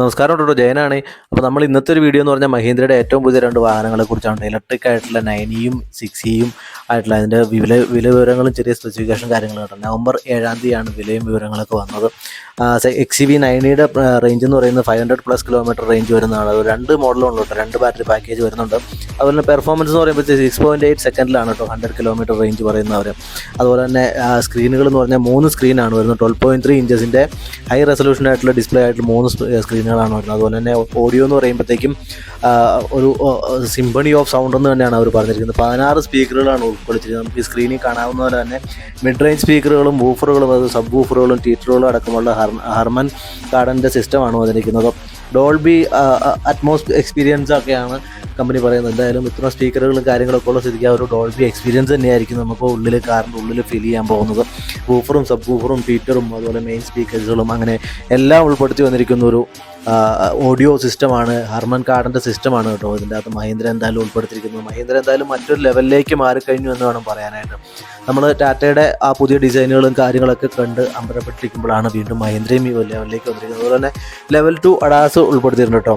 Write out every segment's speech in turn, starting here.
നമസ്കാരം കേട്ടോ ജയനാണ്. അപ്പോൾ നമ്മൾ ഇന്നത്തെ ഒരു വീഡിയോ എന്ന് പറഞ്ഞാൽ മഹീന്ദ്രയുടെ ഏറ്റവും പുതിയ രണ്ട് വാഹനങ്ങളെ കുറിച്ചാണ്. ഇലക്ട്രിക് ആയിട്ടുള്ള നയനിയും സിക്സിയും ആയിട്ടുള്ള അതിന്റെ വില വില വിവരങ്ങളും ചെറിയ സ്പെസിഫിക്കേഷൻ കാര്യങ്ങളും കേട്ടോ. നവംബർ ഏഴാം തീയതിയാണ് വിലയും വിവരങ്ങളൊക്കെ വന്നത്. എക്സ് സി വി നയനിയുടെ റേഞ്ച് എന്ന് പറയുന്നത് five hundred plus kilometre range വരുന്നതാണ്. രണ്ട് മോഡലുണ്ട് കേട്ടോ. രണ്ട് ബാറ്ററി പാക്കേജ് വരുന്നുണ്ട്. അതുപോലെ തന്നെ പെർഫോമൻസ് എന്ന് പറയുമ്പോൾ സിക്സ് പോയിന്റ് എയ്റ്റ് സെക്കൻഡിലാണ് കേട്ടോ ഹൺഡ്രഡ് കിലോമീറ്റർ റേഞ്ച് പറയുന്നവർ. അതുപോലെ തന്നെ സ്ക്രീനുകൾ എന്ന് പറഞ്ഞാൽ മൂന്ന് സ്ക്രീനാണ് വരുന്നത്. ട്വൽവ് പോയിന്റ് ത്രീ ഇഞ്ചസിന്റെ ഹൈ റെസൊല്യൂഷൻ ആയിട്ടുള്ള ഡിസ്പ്ലേ ആയിട്ട് മൂന്ന് സ്ക്രീനുകളാണ് വരുന്നത് അതുപോലെ തന്നെ ഓഡിയോ എന്ന് പറയുമ്പോഴത്തേക്കും ഒരു സിംബണി ഓഫ് സൗണ്ട് എന്ന് തന്നെയാണ് അവർ പറഞ്ഞിരിക്കുന്നത്. പതിനാറ് സ്പീക്കറുകളാണ് ഉൾക്കൊള്ളിച്ചിരിക്കുന്നത്. നമുക്ക് ഈ സ്ക്രീനിൽ കാണാവുന്ന പോലെ തന്നെ മിഡ് റേഞ്ച് സ്പീക്കറുകളും വൂഫറുകളും അത് സബ് വൂഫറുകളും ടീറ്ററുകളും അടക്കമുള്ള ഹർമൻ കാർഡന്റെ സിസ്റ്റമാണ് വന്നിരിക്കുന്നത്. ഡോൾബി അറ്റ്മോസ് എക്സ്പീരിയൻസ് ഒക്കെയാണ് കമ്പനി പറയുന്നത് എന്തായാലും ഇത്ര സ്പീക്കറുകളും കാര്യങ്ങളൊക്കെ ഉള്ള സ്ഥിതിക്ക് ആ ഒരു ഡോൾബി എക്സ്പീരിയൻസ് തന്നെയായിരിക്കും നമുക്ക് ഉള്ളിൽ കാറിന്റെ ഉള്ളിൽ ഫീൽ ചെയ്യാൻ പോകുന്നത്. വൂഫറും സബ് വൂഫറും ഫീറ്ററും അതുപോലെ മെയിൻ സ്പീക്കേഴ്സുകളും അങ്ങനെ എല്ലാം ഉൾപ്പെടുത്തി വന്നിരിക്കുന്ന ഒരു ഓഡിയോ സിസ്റ്റമാണ് ഹർമൻ കാർഡിന്റെ സിസ്റ്റമാണ് കേട്ടോ. ഇതിന്റെ അകത്ത് മഹീന്ദ്ര എന്തായാലും ഉൾപ്പെടുത്തിയിരിക്കുന്നത്. മഹീന്ദ്ര എന്തായാലും മറ്റൊരു ലെവലിലേക്ക് മാറിക്കഴിഞ്ഞു എന്ന് വേണം പറയാനായിട്ട്. നമ്മൾ ടാറ്റയുടെ ആ പുതിയ ഡിസൈനുകളും കാര്യങ്ങളൊക്കെ കണ്ട് അമ്പരപ്പെട്ടിരിക്കുമ്പോഴാണ് വീണ്ടും മഹീന്ദ്രയും ഈ ലെവലിലേക്ക് വന്നിരിക്കുന്നത്. അതുപോലെ തന്നെ ലെവൽ ടു അഡാസ് ഉൾപ്പെടുത്തിയിട്ടുണ്ട് കേട്ടോ.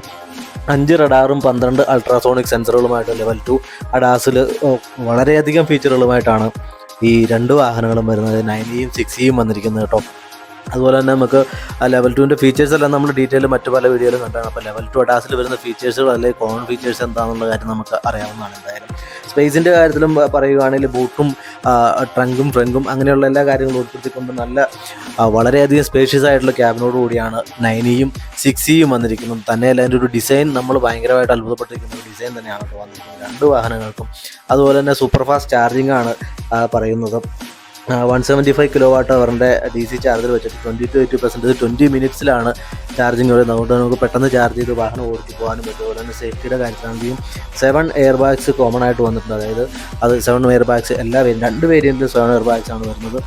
അഞ്ച് റഡാറും പന്ത്രണ്ട് അൾട്രാസോണിക് സെൻസറുകളുമായിട്ട് ലെവൽ ടു അഡാസിൽ വളരെയധികം ഫീച്ചറുകളുമായിട്ടാണ് ഈ രണ്ട് വാഹനങ്ങളും വരുന്നത്. നയന്റിയും സിക്സിയും വന്നിരിക്കുന്നത് കേട്ടോ. അതുപോലെ തന്നെ നമുക്ക് ആ ലെവൽ ടുവിന്റെ ഫീച്ചേഴ്സ് എല്ലാം നമ്മൾ ഡീറ്റെയിൽ മറ്റു പല വീഡിയോയിലും കണ്ടാണ്. അപ്പോൾ ലെവൽ ടു അഡാസിൽ വരുന്ന ഫീച്ചേഴ്സുകൾ അല്ലെങ്കിൽ കോമൺ ഫീച്ചേഴ്സ് എന്താണെന്നുള്ള കാര്യം നമുക്ക് അറിയാവുന്നതാണ്. എന്തായാലും സ്പേസിന്റെ കാര്യത്തിലും പറയുകയാണെങ്കിൽ ബൂട്ടും ട്രങ്കും ഫ്രങ്കും അങ്ങനെയുള്ള എല്ലാ കാര്യങ്ങളും ഉൾപ്പെടുത്തിക്കൊണ്ട് നല്ല വളരെയധികം സ്പേഷ്യസ് ആയിട്ടുള്ള ക്യാബിനോട് കൂടിയാണ് നയനിയും സിക്സിയും വന്നിരിക്കുന്നത്. തന്നെയല്ല അതിന്റെ ഒരു ഡിസൈൻ നമ്മൾ ഭയങ്കരമായിട്ട് അത്ഭുതപ്പെട്ടിരിക്കുന്ന ഒരു ഡിസൈൻ തന്നെയാണ് വന്നിരിക്കുന്നത്. രണ്ട് വാഹനങ്ങൾക്കും അതുപോലെ തന്നെ സൂപ്പർ ഫാസ്റ്റ് ചാർജിംഗ് ആണ് പറയുന്നത്. One seventy five kilowatt അവറിന്റെ ഡി സി ചാർജർ വെച്ചിട്ട് twenty to eighty percent twenty മിനിറ്റ്സിലാണ് charging വരുന്നത് അതുകൊണ്ട് നമുക്ക് പെട്ടെന്ന് ചാർജ് ചെയ്ത് വാഹനം ഓടിച്ച് പോകാനും പറ്റും അതുപോലെ തന്നെ സേഫ്റ്റിയുടെ കാര്യത്തിലാണെങ്കിലും സെവൻ എയർ ബാഗ്സ് കോമൺ ആയിട്ട് വന്നിട്ടുണ്ട്. അതായത് അത് സെവൻ എയർ ബാഗ്സ് എല്ലാ രണ്ട് വേരിയന്റിലും സെവൻ എയർ ബാഗ്സ് ആണ് വരുന്നത്.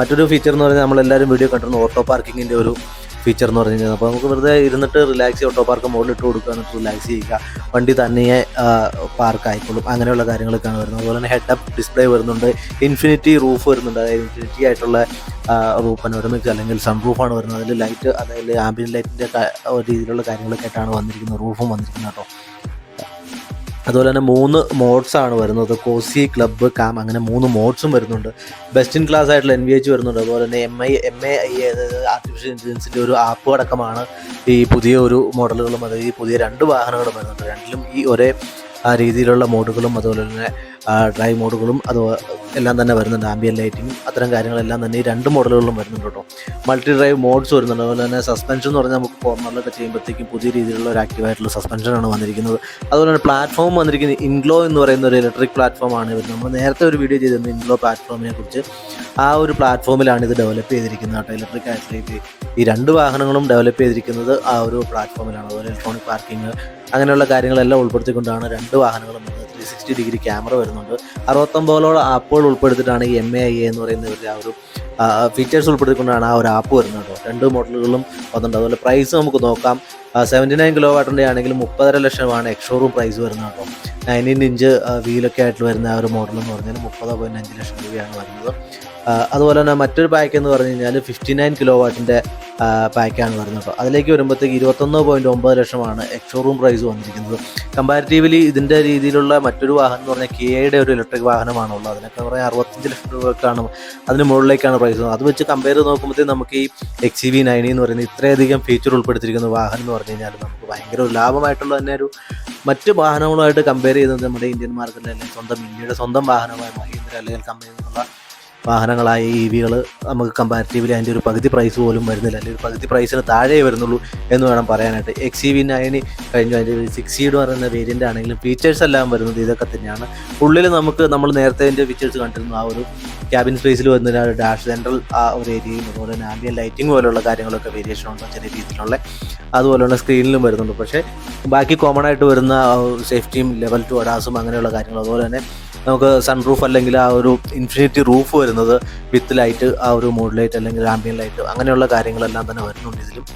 മറ്റൊരു ഫീച്ചർ എന്ന് പറഞ്ഞാൽ നമ്മളെല്ലാവരും വീഡിയോ കണ്ടിരുന്നു ഓട്ടോ പാർക്കിങ്ങിന്റെ ഒരു ഫീച്ചർ എന്ന് പറഞ്ഞു കഴിഞ്ഞാൽ അപ്പോൾ നമുക്ക് വെറുതെ ഇരുന്നിട്ട് റിലാക്സ് ഓട്ടോ പാർക്ക് മുകളിൽ ഇട്ട് കൊടുക്കുക എന്നിട്ട് റിലാക്സ് ചെയ്യുക. വണ്ടി തന്നെയെ പാർക്ക് ആയിക്കോളും. അങ്ങനെയുള്ള കാര്യങ്ങളൊക്കെയാണ് വരുന്നത്. അതുപോലെ തന്നെ ഹെഡ് അപ്പ് ഡിസ്പ്ലേ വരുന്നുണ്ട്. ഇൻഫിനിറ്റി റൂഫ് വരുന്നുണ്ട്. അതായത് ഇൻഫിനിറ്റി ആയിട്ടുള്ള റൂഫ് വരുന്നത്. അല്ലെങ്കിൽ സൺ റൂഫാണ് വരുന്നത്. അതിൽ ലൈറ്റ് അതായത് ആംബിയൻ ലൈറ്റിന്റെ രീതിയിലുള്ള കാര്യങ്ങളൊക്കെ ആയിട്ടാണ് വന്നിരിക്കുന്നത്. റൂഫും വന്നിരിക്കുന്നത് കേട്ടോ. അതുപോലെ തന്നെ മൂന്ന് മോഡ്സ് ആണ് വരുന്നത്. കോസി ക്ലബ്ബ് കാം അങ്ങനെ മൂന്ന് മോഡ്സും വരുന്നുണ്ട്. ബെസ്റ്റ് ഇൻ ക്ലാസ് ആയിട്ടുള്ള എൻ വി എച്ച് വരുന്നുണ്ട്. അതുപോലെ തന്നെ M I M A artificial ഇന്റലിജൻസിന്റെ ഒരു ആപ്പ് അടക്കമാണ് ഈ പുതിയ ഒരു മോഡലുകളും അതായത് ഈ പുതിയ രണ്ട് വാഹനങ്ങളും വരുന്നുണ്ട്. രണ്ടിലും ഈ ഒരേ രീതിയിലുള്ള മോഡുകളും അതുപോലെ തന്നെ ഡ്രൈവ് മോഡുകളും അത് എല്ലാം തന്നെ വരുന്നുണ്ട് ആംബിയൻ ലൈറ്റിങ്ങും അത്തരം കാര്യങ്ങളെല്ലാം തന്നെ ഈ രണ്ട് മോഡലുകളിലും വരുന്നുണ്ട് കേട്ടോ. മൾട്ടി ഡ്രൈവ് മോഡ്സ് വരുന്നുണ്ട്. അതുപോലെ തന്നെ സസ്പെൻഷൻ എന്ന് പറഞ്ഞാൽ നമുക്ക് കോർണറിലൊക്കെ ചെയ്യുമ്പോഴത്തേക്കും പുതിയ രീതിയിലുള്ള ഒരു ആക്റ്റീവായിട്ടുള്ള സസ്പെൻഷനാണ് വന്നിരിക്കുന്നത്. അതുപോലെ തന്നെ പ്ലാറ്റ്ഫോം വന്നിരിക്കുന്നത് ഇൻഗ്ലോ എന്ന് പറയുന്ന ഒരു ഇലക്ട്രിക് പ്ലാറ്റ്ഫോമാണ് ഇവർ നമ്മൾ നേരത്തെ ഒരു വീഡിയോ ചെയ്തിരുന്നു ഇൻഗ്ലോ പ്ലാറ്റ്ഫോമിനെ കുറിച്ച്. ആ ഒരു പ്ലാറ്റ്ഫോമിലാണ് ഇത് ഡെവലപ്പ് ചെയ്തിരിക്കുന്നത് കേട്ടോ. ഇലക്ട്രിക് ആയിട്ടുള്ള ഈ- രണ്ട് വാഹനങ്ങളും ഡെവലപ്പ് ചെയ്തിരിക്കുന്നത് ആ ഒരു പ്ലാറ്റ്ഫോമിലാണ് അതുപോലെ ഇലക്ട്രോണിക് പാർക്കിംഗ് അങ്ങനെയുള്ള കാര്യങ്ങളെല്ലാം ഉൾപ്പെടുത്തിക്കൊണ്ടാണ് രണ്ട് വാഹനങ്ങളും ത്രീ സിക്സ്റ്റി ഡിഗ്രി ക്യാമറ വരുന്നുണ്ട്. അറുപത്തൊമ്പതോളം ആപ്പുകൾ ഉൾപ്പെടുത്തിയിട്ടാണ് ഈ എം എ ഐ എന്ന് പറയുന്ന ഒരു ആ ഒരു ഫീച്ചേഴ്സ് ഉൾപ്പെടുത്തിക്കൊണ്ടാണ് ആ ഒരു ആപ്പ് വരുന്നത് കേട്ടോ. രണ്ട് മോഡലുകളും വന്നിട്ടുണ്ട്. അതുപോലെ പ്രൈസ് നമുക്ക് നോക്കാം. സെവന്റി നയൻ കിലോ വാട്ടിന്റെ ആണെങ്കിൽ മുപ്പതര ലക്ഷമാണ് എക്സ്ഷോറൂം പ്രൈസ് വരുന്നത് കേട്ടോ. നയന്റീൻ ഇഞ്ച് വീലൊക്കെ ആയിട്ട് വരുന്ന ആ ഒരു മോഡൽ എന്ന് പറഞ്ഞാൽ മുപ്പത് പോയിന്റ് അഞ്ച് ലക്ഷം രൂപയാണ് വരുന്നത്. അതുപോലെ തന്നെ മറ്റൊരു പാക്ക് എന്ന് പറഞ്ഞു കഴിഞ്ഞാൽ ഫിഫ്റ്റി നയൻ കിലോ വാട്ടിന്റെ പാക്കാണ് വരുന്നത്. കേട്ടോ അതിലേക്ക് വരുമ്പോഴത്തേക്ക് ഇരുപത്തൊന്ന് പോയിന്റ് ഒമ്പത് ലക്ഷമാണ് എക്സോറൂം പ്രൈസ് വന്നിരിക്കുന്നത്. കമ്പാരിറ്റീവ്ലി ഇതിന്റെ രീതിയിലുള്ള മറ്റൊരു വാഹനം എന്ന് പറഞ്ഞാൽ കിയയുടെ ഒരു ഇലക്ട്രിക് വാഹനമാണുള്ളത്. അതിനൊക്കെ പറയാൻ അറുപത്തഞ്ച് ലക്ഷം രൂപക്കാണ് അതിന് മുകളിലേക്കാണ് പ്രൈസ് അത് വെച്ച് കമ്പയർ ചെയ്ത് നോക്കുമ്പോഴത്തേക്ക് നമുക്ക് ഈ എക്സ് സി വി നയനി എന്ന് പറയുന്നത് ഇത്രയധികം ഫീച്ചർ ഉൾപ്പെടുത്തിയിരിക്കുന്ന വാഹനം എന്ന് പറഞ്ഞു കഴിഞ്ഞാൽ നമുക്ക് ഭയങ്കര ലാഭമായിട്ടുള്ള തന്നെ ഒരു മറ്റ് വാഹനങ്ങളുമായിട്ട് കമ്പയർ ചെയ്യുന്നത് നമ്മുടെ ഇന്ത്യൻ മാർക്കറ്റിൽ അല്ലെങ്കിൽ സ്വന്തം ഇന്ത്യയുടെ സ്വന്തം വാഹനമായ മഹീന്ദ്ര അല്ലെങ്കിൽ കമ്പനിയിൽ നിന്നുള്ള വാഹനങ്ങളായ ഇ വികൾ നമുക്ക് കമ്പാരിറ്റീവ്ലി അതിന്റെ ഒരു പകുതി പ്രൈസ് പോലും വരുന്നില്ല. അല്ലെങ്കിൽ ഒരു പകുതി പ്രൈസിന് താഴെ വരുന്നുള്ളൂ എന്ന് വേണം പറയാനായിട്ട്. എക്സ് ഇ വി നയന് കഴിഞ്ഞു. അതിന്റെ സിക്സ് സീഡ് പറയുന്ന വേരിയന്റ് ആണെങ്കിലും ഫീച്ചേഴ്സ് എല്ലാം വരുന്നത് ഇതൊക്കെ തന്നെയാണ്. ഉള്ളിൽ നമുക്ക് നമ്മൾ നേരത്തെ അതിന്റെ ഫീച്ചേഴ്സ് കണ്ടിരുന്നു. ആ ഒരു ക്യാബിൻ സ്പേസിൽ വരുന്ന ഡാഷ് സെൻട്രൽ ആ ഒരു ഏരിയയും അതുപോലെ തന്നെ ആംബിയൻ ലൈറ്റിംഗ് പോലുള്ള കാര്യങ്ങളൊക്കെ വേരിയേഷൻ ഉണ്ട് ചെറിയ രീതിയിലുള്ള അതുപോലെയുള്ള സ്ക്രീനിലും വരുന്നുണ്ട്. പക്ഷേ ബാക്കി കോമൺ ആയിട്ട് വരുന്ന സേഫ്റ്റിയും ലെവൽ ടു അഡാസും അങ്ങനെയുള്ള കാര്യങ്ങൾ അതുപോലെ തന്നെ നമുക്ക് സൺ റൂഫ് അല്ലെങ്കിൽ ആ ഒരു ഇൻഫിനിറ്റി റൂഫ് വരുന്നത് വിത്ത് ലൈറ്റ് ആ ഒരു മൂഡ് ലൈറ്റ് അല്ലെങ്കിൽ ആംബിയൻ ലൈറ്റ് അങ്ങനെയുള്ള കാര്യങ്ങളെല്ലാം തന്നെ വരുന്നുണ്ട് ഇതിലും.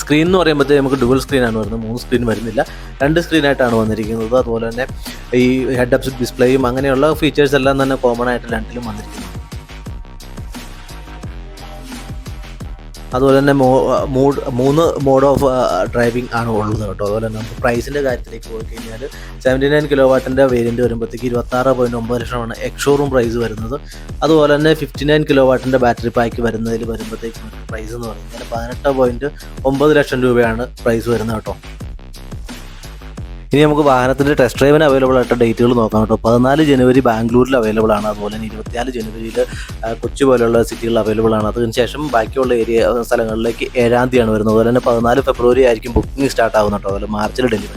സ്ക്രീൻ എന്ന് പറയുമ്പോഴത്തേക്ക് നമുക്ക് ഡുവൽ സ്ക്രീനാണ് വരുന്നത്. മൂന്ന് സ്ക്രീൻ വരുന്നില്ല. രണ്ട് സ്ക്രീനായിട്ടാണ് വന്നിരിക്കുന്നത്. അതുപോലെ തന്നെ ഈ ഹെഡ് അപ്സ് ഡിസ്പ്ലേയും അങ്ങനെയുള്ള ഫീച്ചേഴ്സ് എല്ലാം തന്നെ കോമൺ ആയിട്ട് രണ്ടിലും വന്നിരിക്കുന്നു. അതുപോലെ തന്നെ മോ മൂഡ് മൂന്ന് മോഡ് ഓഫ് ഡ്രൈവിംഗ് ആണ് ഉള്ളത് കേട്ടോ. അതുപോലെ തന്നെ നമുക്ക് പ്രൈസിന്റെ കാര്യത്തിലേക്ക് പോയി കഴിഞ്ഞാൽ സെവന്റി നയൻ കിലോ വാട്ടിന്റെ വേരിയന്റ് വരുമ്പോഴത്തേക്ക് ഇരുപത്താറ് പോയിന്റ് ഒമ്പത് ലക്ഷമാണ് എക്സോറും പ്രൈസ് വരുന്നത്. അതുപോലെ തന്നെ ഫിഫ്റ്റി നയൻ കിലോ വാട്ടിന്റെ ബാറ്ററി പാക്ക് വരുന്നതിൽ വരുമ്പോഴത്തേക്കും പ്രൈസ് എന്ന് പറയുന്നത് പതിനെട്ട് പോയിന്റ് ഒമ്പത് ലക്ഷം രൂപയാണ് പ്രൈസ് വരുന്നത് കേട്ടോ. ഇനി നമുക്ക് വാഹനത്തിന്റെ ടെസ്റ്റ് ഡ്രൈവിന് അവൈലബിൾ ആയിട്ട് ഡേറ്റുകൾ നോക്കാം കേട്ടോ. പതിനാല് ജനുവരി ബാംഗ്ലൂരിൽ അവൈലബിൾ ആണ്. അതുപോലെ തന്നെ ഇരുപത്തിനാല് ജനുവരിയിൽ കൊച്ചി പോലെയുള്ള സിറ്റികളിൽ അവൈലബിൾ ആണ്. അതിനുശേഷം ബാക്കിയുള്ള ഏരിയ സ്ഥലങ്ങളിലേക്ക് ഏഴാം തീയതിയാണ് വരുന്നത്. അതുപോലെ തന്നെ പതിനാല് ഫെബ്രുവരി ആയിരിക്കും ബുക്കിംഗ് സ്റ്റാർട്ട് ആവുന്നത് അതുപോലെ മാർച്ചിൽ ഡെലിവറി